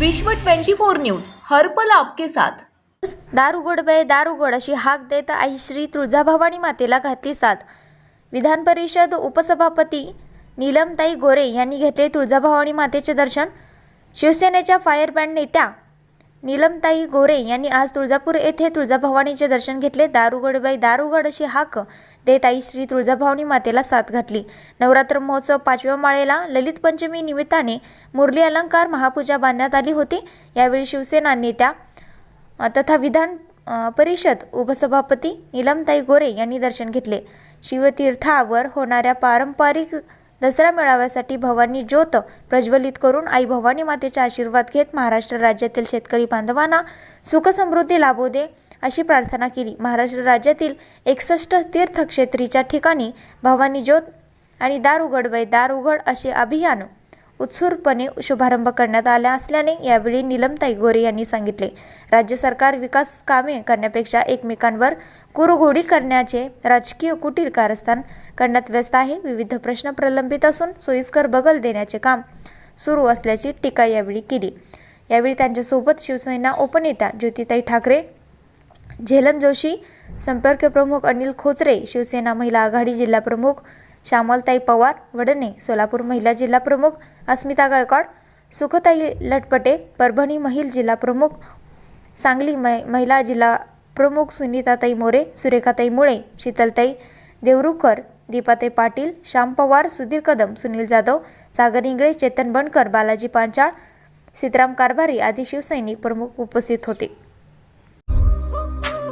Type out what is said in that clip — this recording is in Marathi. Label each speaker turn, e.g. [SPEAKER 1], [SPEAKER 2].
[SPEAKER 1] विश्व 24 न्यूज हर्पल आपके साथ.
[SPEAKER 2] दार उघड बे दार उघड अशी हाक देत आई श्री तुळजाभवानी मातेला घातली साथ. विधान परिषद उपसभापती नीलमताई गोरे यांनी घेतले तुळजाभवानी मातेचे दर्शन. शिवसेनेच्या फायर बँड नेत्या नीलमताई गोरे यांनी आज तुळजापूर येथे तुळजाभवानीचे दर्शन घेतले. दार उघड बाई दार उघड अशी हाक देत श्री तुळजाभवानी मातेला साथ घातली. नवरात्र महोत्सव पाचव्या माळेला ललित पंचमी निमित्ताने मुरली अलंकार महापूजा बांधण्यात आली होती. यावेळी शिवसेना नेत्या तथा विधान परिषद उपसभापती नीलमताई गोरे यांनी दर्शन घेतले. शिवतीर्थावर होणाऱ्या पारंपरिक दसरा मेळाव्यासाठी भवानी ज्योत प्रज्वलित करून आई भवानी मातेचा आशीर्वाद घेत महाराष्ट्र राज्यातील शेतकरी बांधवांना सुखसमृद्धी लाभू दे अशी प्रार्थना केली. महाराष्ट्र राज्यातील एकसष्ट तीर्थक्षेत्रीच्या ठिकाणी भवानी ज्योत आणि दार उघड वय दार उघड असे अभियान उत्सुरपणे शुभारंभ करण्यात आला असल्याने यावेळी निलमताई गोरे यांनी सांगितले. राज्य सरकार विकास कामे करण्यापेक्षा एकमेकांवर कुरघोडी करण्याचे राजकीय कुटीर कारस्थान करण्यात व्यस्त आहे. विविध प्रश्न प्रलंबित असून सोयीस्कर बगल देण्याचे काम सुरू असल्याची टीका यावेळी केली. यावेळी त्यांच्यासोबत शिवसेना उपनेत्या ज्योतिताई ठाकरे झेलम जोशी संपर्क प्रमुख अनिल खोचरे शिवसेना महिला आघाडी जिल्हा प्रमुख श्यामलताई पवार वडणे सोलापूर महिला जिल्हा प्रमुख अस्मिता गायकवाड सुखताई लटपटे परभणी महिल जिल्हा प्रमुख सांगली मै महिला जिल्हा प्रमुख सुनीताताई मोरे सुरेखाताई मुळे शीतलताई देवरुखकर दीपाताई पाटील श्याम पवार सुधीर कदम सुनील जाधव सागर इंगळे चेतन बनकर बालाजी पांचाळ सीताराम कारभारी आदी शिवसैनिक प्रमुख उपस्थित होते.